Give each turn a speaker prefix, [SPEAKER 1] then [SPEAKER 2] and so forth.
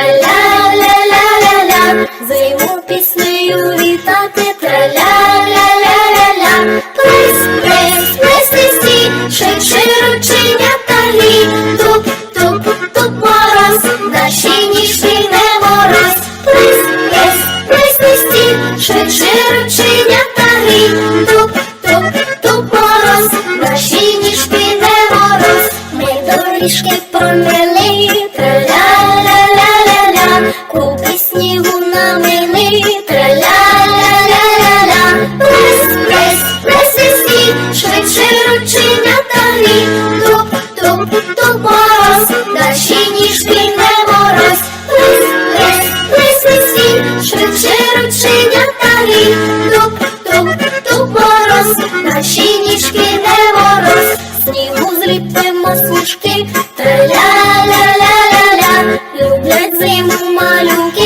[SPEAKER 1] Траля-ля-ля-ля-ля, зиму піснею вітати, траля-ля-ля-ля-ля, плес, плес, плес, листі, шепче рученята лі, туп, туп, туп мороз, наші ніжки не мороз, плес, плес, плес, листі, шепче рученята лі, туп, туп, туп мороз, наші ніжки не мороз, ми доріжки помили. Наші ніжки не мороз, снігу зліпимо смужки, ля-ля-ля-ля-ля, люблять зиму малюки,